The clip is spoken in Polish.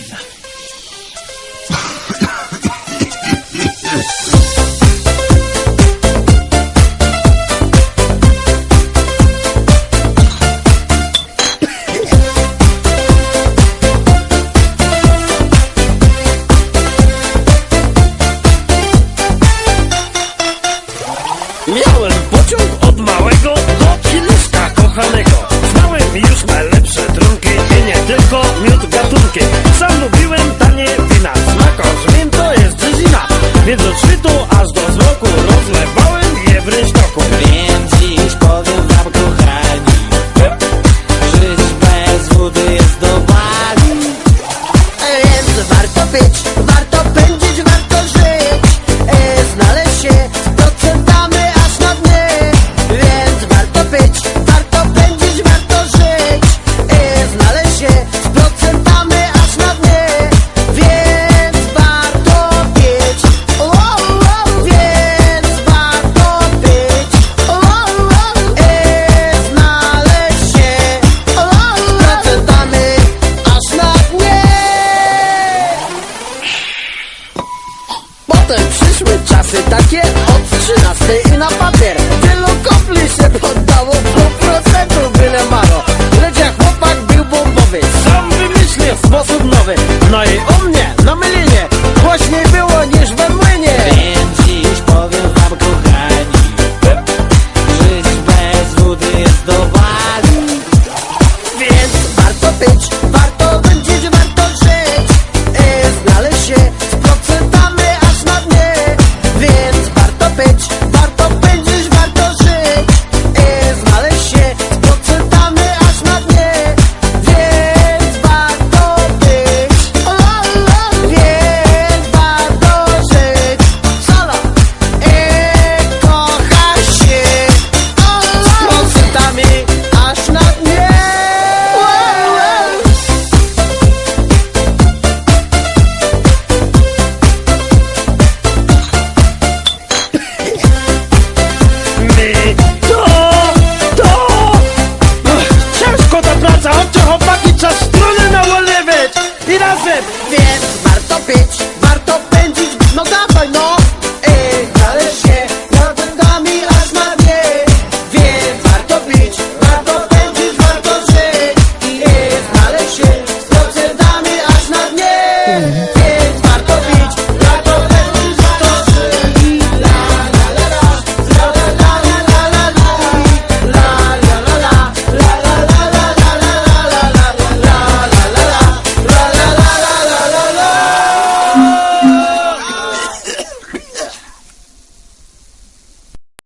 chwila. Miałem pociąg od małego do Cieliska kochanego Znałem już najlepsze trunki i nie tylko miód gatunki Od szczytu aż do zmroku Rozlewałem je w rynsztoku. Więc dziś powiem wam kochani Żyć bez wody jest do bani Więc warto pić, warto wszystkie od trzynastej i na papier. Tylu kopli się poddało, pół procentu byle mało. Lecz jak chłopak był bombowy, sam wymyślił sposób nowy. No i u mnie, na mylinie, głośniej było niż we mnie Yeah.